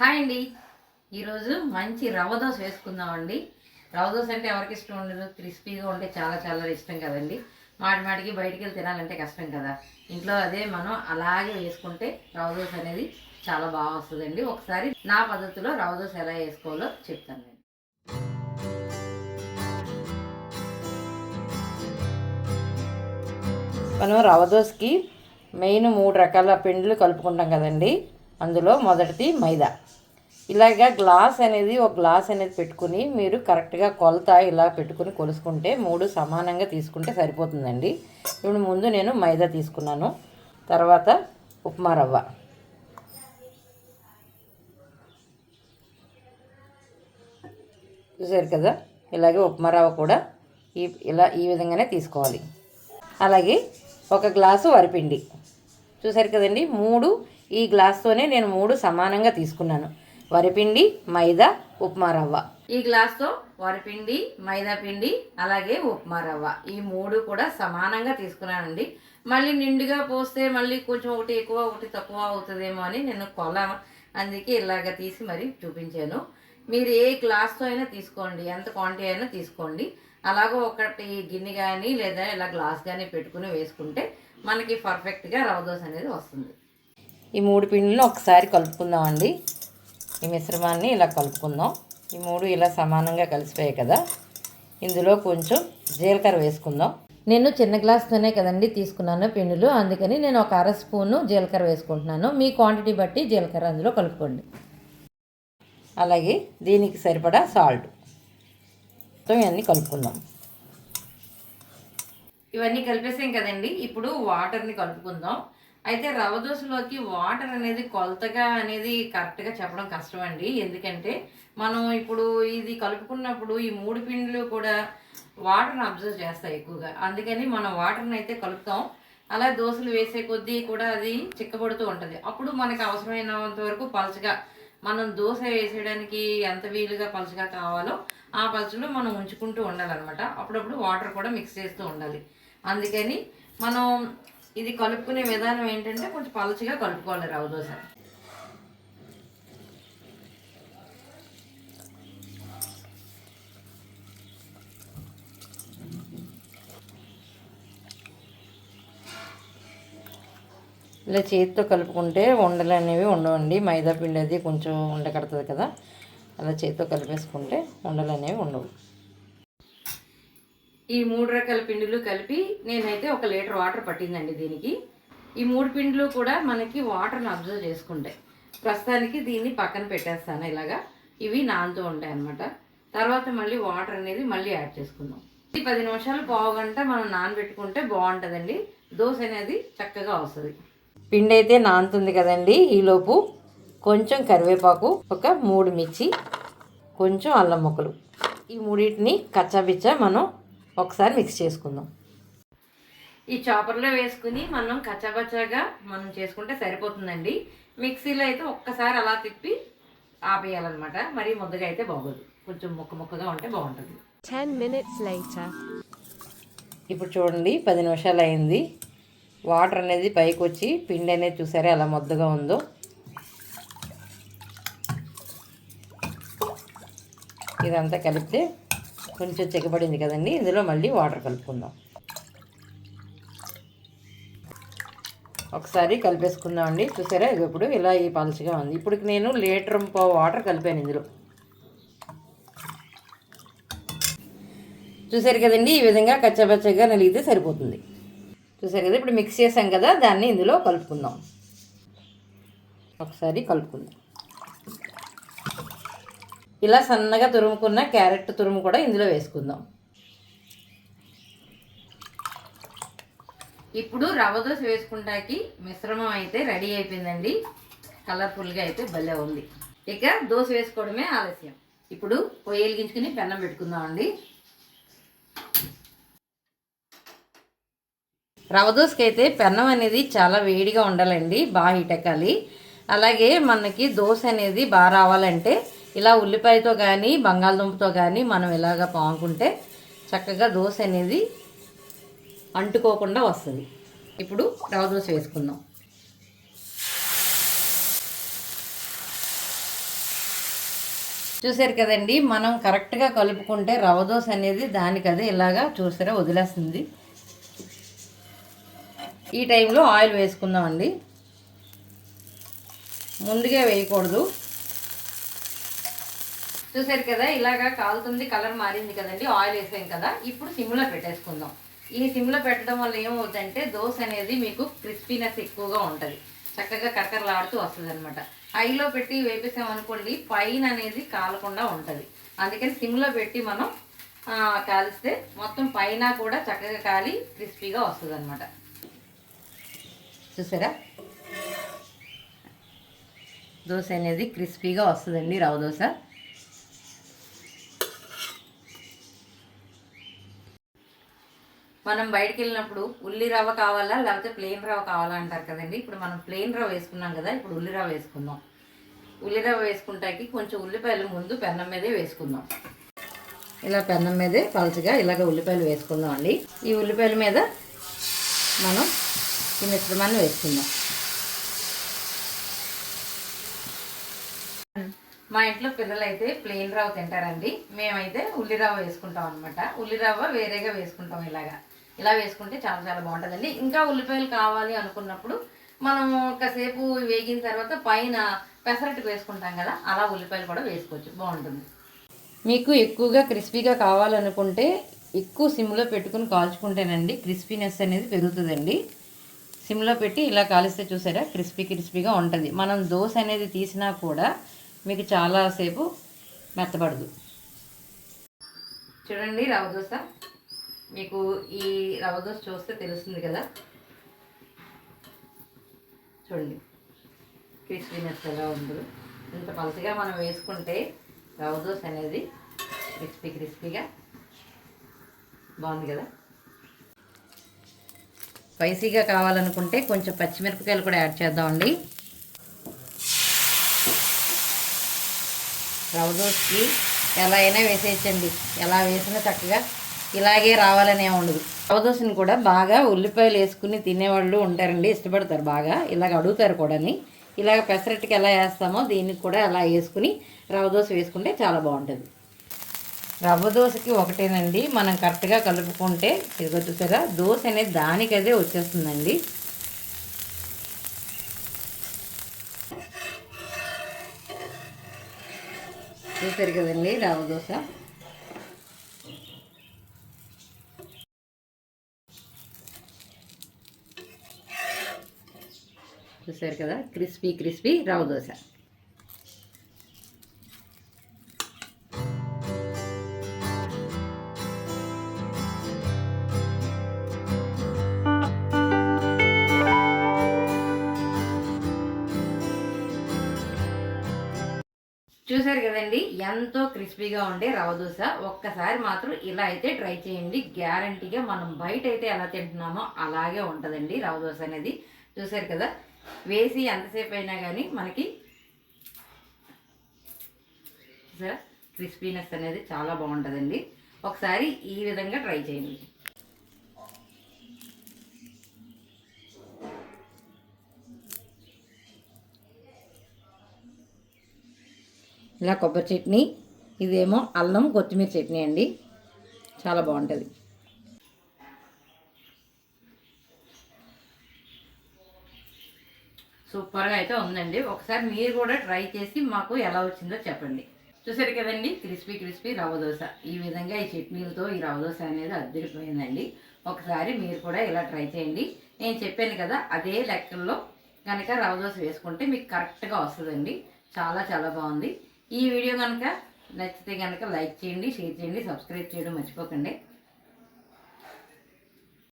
Hi అండి. ఈరోజు మంచి రవ్వ దోశ వేసుకుందామండి. రవ్వ దోశ అంటే ఎవరికి ఇష్టం ఉండదు. క్రిస్పీగా ఉంటే చాలా చాలా ఇష్టం కదండి. మాటి మాటికి బయటికి వెళ్ళి తినాలంటే కష్టం కదా. ఇంట్లో అదే మనం అలాగే వేసుకుంటే రవ్వ దోశ అనేది చాలా బాగా వస్తుందండి. ఒకసారి నా పద్ధతిలో రవ్వ దోశ ఎలా వేసుకోవాలో చెప్తాను నేను. మనం రవ దోశకి మెయిన్ మూడు రకాల పిండిలు కలుపుకుంటాం కదండి. అందులో మొదటిది మైదా. ఇలాగా గ్లాస్ అనేది ఒక గ్లాస్ అనేది పెట్టుకుని మీరు కరెక్ట్గా కొలత ఇలా పెట్టుకుని కొలుసుకుంటే మూడు సమానంగా తీసుకుంటే సరిపోతుందండి. ఇప్పుడు ముందు నేను మైదా తీసుకున్నాను. తర్వాత ఉప్మా రవ్వ. చూసారు కదా? ఇలాగే ఉప్మా రవ్వ కూడా ఈ ఇలా ఈ విధంగానే తీసుకోవాలి. అలాగే ఒక గ్లాసు వరిపిండి. చూసారు కదండి? మూడు ఈ గ్లాస్తోనే నేను మూడు సమానంగా తీసుకున్నాను. వరిపిండి మైదా ఉప్మా రవ్వ. ఈ గ్లాస్తో వరిపిండి మైదా పిండి అలాగే ఉప్మా రవ్వ. ఈ మూడు కూడా సమానంగా తీసుకున్నానండి. మళ్ళీ నిండుగా పోస్తే మళ్ళీ కొంచెం ఒకటి ఎక్కువ ఒకటి తక్కువ అవుతుందేమో అని నేను కొల అందుకే ఇలాగ తీసి మరి చూపించాను. మీరు ఏ గ్లాస్తో అయినా తీసుకోండి ఎంత క్వాంటిటీ అయినా తీసుకోండి. అలాగో ఒకటి గిన్నె కానీ లేదా ఇలా గ్లాస్ కానీ పెట్టుకుని వేసుకుంటే మనకి పర్ఫెక్ట్గా రవ దోశ అనేది వస్తుంది. ఈ మూడు పిండిలను ఒకసారి కలుపుకుందామండి. ఈ మిశ్రమాన్ని ఇలా కలుపుకుందాం. ఈ మూడు ఇలా సమానంగా కలిసిపోయాయి కదా. ఇందులో కొంచెం జీలకర్ర వేసుకుందాం. నేను చిన్న గ్లాస్తోనే కదండి తీసుకున్నాను పిండిలు. అందుకని నేను ఒక అర స్పూను జీలకర్ర వేసుకుంటున్నాను. మీ క్వాంటిటీ బట్టి జీలకర్ర అందులో కలుపుకోండి. అలాగే దీనికి సరిపడా సాల్ట్. మొత్తం ఇవన్నీ కలుపుకుందాం. ఇవన్నీ కలిపేసాం కదండి. ఇప్పుడు వాటర్ని కలుపుకుందాం. అయితే రవ దోశలోకి వాటర్ అనేది కొలతగా అనేది కరెక్ట్గా చెప్పడం కష్టం అండి ఎందుకంటే మనం ఇప్పుడు ఇది కలుపుకున్నప్పుడు ఈ మూడు పిండిలు కూడా వాటర్ని అబ్జర్వ్ చేస్తాయి ఎక్కువగా. అందుకని మనం వాటర్ని అయితే కలుపుతాం. అలా దోశలు వేసే కొద్దీ కూడా అది చిక్కబడుతూ ఉంటుంది. అప్పుడు మనకు అవసరమైనంత వరకు పలచగా మనం దోశ వేసేయడానికి ఎంత వీలుగా పలచగా కావాలో ఆ పలచలో మనం ఉంచుకుంటూ ఉండాలన్నమాట. అప్పుడప్పుడు వాటర్ కూడా మిక్స్ చేస్తూ ఉండాలి. అందుకని మనం ఇది కలుపుకునే విధానం ఏంటంటే కొంచెం పలచగా కలుపుకోవాలి రవ్వ దోశ. ఇలా చేతితో కలుపుకుంటే ఉండలు అనేవి ఉండవండి. మైదా పిండి అది కొంచెం ఉండకడుతుంది కదా. అలా చేతితో కలిపేసుకుంటే ఉండలు అనేవి ఉండవు. ఈ మూడు రకాల పిండిలు కలిపి నేనైతే ఒక లీటర్ వాటర్ పట్టిందండి దీనికి. ఈ మూడు పిండిలు కూడా మనకి వాటర్ని అబ్జర్వ్ చేసుకుంటాయి. ప్రస్తుతానికి దీన్ని పక్కన పెట్టేస్తాను ఇలాగా. ఇవి నానుతూ ఉంటాయి అన్నమాట. తర్వాత మళ్ళీ వాటర్ అనేది మళ్ళీ యాడ్ చేసుకుందాం. ఈ పది నిమిషాలు పావు గంట మనం నానబెట్టుకుంటే బాగుంటుందండి. దోశ అనేది చక్కగా వస్తుంది. పిండి అయితే నానుతుంది కదండి ఈలోపు. కొంచెం కరివేపాకు ఒక మూడు మిర్చి కొంచెం అల్లం ముక్కలు. ఈ మూడింటిని కచ్చాబిచ్చా మనం ఒకసారి మిక్స్ చేసుకుందాం. ఈ చాపర్లో వేసుకుని మనం కచ్చాబచ్చాగా మనం చేసుకుంటే సరిపోతుందండి. మిక్సీలో అయితే ఒక్కసారి అలా తిప్పి ఆపేయాలన్నమాట. మరీ ముద్దగా అయితే బాగోదు. కొంచెం ముక్క ముక్కగా ఉంటే బాగుంటుంది. 10 minutes later. ఇప్పుడు చూడండి పది నిమిషాలు అయింది. వాటర్ అనేది పైకి వచ్చి పిండి అనేది చూసారా ఎలా ముద్దగా ఉందో? ఇదంతా కలిపితే కొంచెం చిక్కబడింది కదండి. ఇందులో మళ్ళీ వాటర్ కలుపుకుందాం. ఒకసారి కలిపేసుకుందాం అండి చూసారా? ఇది ఇప్పుడు ఇలా ఈ పలుచగా ఉంది. ఇప్పుడు నేను లీటర్ వాటర్ కలిపాను ఇందులో. చూసారు కదండి? ఈ విధంగా కచ్చబచ్చగా నలిగితే సరిపోతుంది. చూసారు కదా? ఇప్పుడు మిక్స్ చేసాం కదా? దాన్ని ఇందులో కలుపుకుందాం. ఒకసారి కలుపుకుందాం. ఇలా సన్నగా తురుముకున్న క్యారెట్ తురుము కూడా ఇందులో వేసుకుందాం. ఇప్పుడు రవ్వ దోశ వేసుకుంటాకి మిశ్రమం అయితే రెడీ అయిపోయిందండి. కలర్ఫుల్గా అయితే భలే ఉంది. ఇక దోశ వేసుకోవడమే ఆలస్యం. ఇప్పుడు పొయ్యి వెలిగించుకుని పెన్నం పెట్టుకుందామండి రవ దోసకి అయితే పెన్నం అనేది చాలా వేడిగా ఉండాలండి బాగా హీట్ ఎక్కాలి అలాగే మనకి దోశ అనేది బాగా రావాలంటే ఇలా ఉల్లిపాయతో కానీ బంగాళదుంపతో కానీ మనం ఇలాగ పాముకుంటే చక్కగా దోశ అనేది అంటుకోకుండా వస్తుంది. ఇప్పుడు రవ దోశ వేసుకుందాం. చూసారు కదండి మనం కరెక్ట్గా కలుపుకుంటే రవ దోశ అనేది దానికి అదే ఇలాగా చూసారా వదిలేస్తుంది. ఈ టైంలో ఆయిల్ వేసుకుందామండి. ముందుగా వేయకూడదు. చూసారు కదా ఇలాగా కాలుతుంది కలర్ మారింది కదండి ఆయిల్ వేసాం కదా ఇప్పుడు సిమ్లో పెట్టేసుకుందాం. ఈ సిమ్లో పెట్టడం వల్ల ఏమవుతుందంటే దోశ అనేది మీకు క్రిస్పీనెస్ ఎక్కువగా ఉంటుంది. చక్కగా కరకరలాడుతూ వస్తుంది అనమాట హైలో పెట్టి వేపేసాం అనుకోండి పైన అనేది కాలకుండా ఉంటుంది. అందుకని సిమ్లో పెట్టి మనం కాలిస్తే మొత్తం పైన కూడా చక్కగా కాలి క్రిస్పీగా వస్తుంది అనమాట చూసారా? దోశ అనేది క్రిస్పీగా వస్తుందండి రవ దోశ. మనం బయటికి వెళ్ళినప్పుడు ఉల్లి రవ్వ కావాలా లేకపోతే ప్లెయిన్ రవ్వ కావాలా అంటారు కదండి. ఇప్పుడు మనం ప్లెయిన్ రవ్వ వేసుకున్నాం కదా ఇప్పుడు ఉల్లి రవ్వ వేసుకుందాం. ఉల్లి రవ్వ వేసుకుంటాకి కొంచెం ఉల్లిపాయలు ముందు పెన్నం మీదే వేసుకుందాం. ఇలా పెన్నం మీదే పలుచగా ఇలాగ ఉల్లిపాయలు వేసుకుందాం అండి. ఈ ఉల్లిపాయల మీద మనం ఈ మిశ్రమాన్ని వేసుకుందాం. మా ఇంట్లో పిల్లలు అయితే ప్లెయిన్ రవ్వ తింటారండి. మేమైతే ఉల్లిరవ్వ వేసుకుంటాం అనమాట ఉల్లి రవ్వ వేరేగా వేసుకుంటాం ఇలాగా. ఇలా వేసుకుంటే చాలా చాలా బాగుంటుందండి. ఇంకా ఉల్లిపాయలు కావాలి అనుకున్నప్పుడు మనం కాసేపు వేగిన తర్వాత పైన పెసరట్టు వేసుకుంటాం కదా అలా ఉల్లిపాయలు కూడా వేసుకోవచ్చు. బాగుంటుంది. మీకు ఎక్కువగా క్రిస్పీగా కావాలనుకుంటే ఎక్కువ సిమ్లో పెట్టుకుని కాల్చుకుంటేనండి క్రిస్పీనెస్ అనేది పెరుగుతుందండి. సిమ్లో పెట్టి ఇలా కాలిస్తే చూసారా క్రిస్పీ క్రిస్పీగా ఉంటుంది. మనం దోశ అనేది తీసినా కూడా మీకు చాలాసేపు మెత్తబడదు. చూడండి రవ దోశ. మీకు ఈ రవ దోశ చూస్తే తెలుస్తుంది కదా. చూడండి. క్రిస్పీనెస్ ఎలా ఉందో ఇంత పలసగా మనం వేసుకుంటే రవ దోశ అనేది క్రిస్పీ క్రిస్పీగా బాగుంది కదా. స్పైసీగా కావాలనుకుంటే కొంచెం పచ్చిమిరపకాయలు కూడా యాడ్ చేద్దామండి. రవ దోశకి ఎలా అయినా వేసేయచ్చండి. ఎలా వేసినా చక్కగా ఇలాగే రావాలనే ఉండదు. రవ దోశని కూడా బాగా ఉల్లిపాయలు వేసుకుని తినేవాళ్ళు ఉంటారండి ఇష్టపడతారు బాగా. ఇలాగ అడుగుతారు కూడాని. ఇలాగ పెసరట్టుకి ఎలా వేస్తామో దీనికి కూడా అలా వేసుకుని రవ్వ దోశ వేసుకుంటే చాలా బాగుంటుంది. రవ్వ దోశకి ఒకటేనండి మనం కరెక్ట్గా కలుపుకుంటే ఇదిగో దోశ అనేది దానికదే వచ్చేస్తుందండి. చూసారు కదండి రవ్వ దోశ చూసారు కదా? క్రిస్పీ క్రిస్పీ రవ దోశ. చూసారు కదండి? ఎంతో క్రిస్పీగా ఉండే రవ దోశ. ఒక్కసారి మాత్రం ఇలా అయితే ట్రై చేయండి. గ్యారంటీగా మనం బయట అయితే ఎలా తింటున్నామో అలాగే ఉంటుందండి రవ దోశ అనేది. చూసారు కదా? వేసి ఎంతసేపు అయినా కానీ మనకి చూసారా? క్రిస్పీనెస్ అనేది చాలా బాగుంటుందండి. ఒకసారి ఈ విధంగా ట్రై చేయండి. ఇలా కొబ్బరి చట్నీ ఇదేమో అల్లం కొత్తిమీర చట్నీ అండి. చాలా బాగుంటుంది. సూపర్గా అయితే ఉందండి. ఒకసారి మీరు కూడా ట్రై చేసి మాకు ఎలా వచ్చిందో చెప్పండి. చూసారు కదండి క్రిస్పీ క్రిస్పీ రవ్వ దోశ. ఈ విధంగా ఈ చట్నీలతో ఈ రవ్వ దోశ అనేది అద్దరిపోయిందండి. ఒకసారి మీరు కూడా ఇలా ట్రై చేయండి. నేను చెప్పాను కదా అదే లెక్కల్లో కనుక రవ్వ దోశ వేసుకుంటే మీకు కరెక్ట్గా వస్తుందండి. చాలా చాలా బాగుంది. ఈ వీడియో కనుక నచ్చితే కనుక లైక్ చేయండి షేర్ చేయండి సబ్స్క్రైబ్ చేయడం మర్చిపోకండి.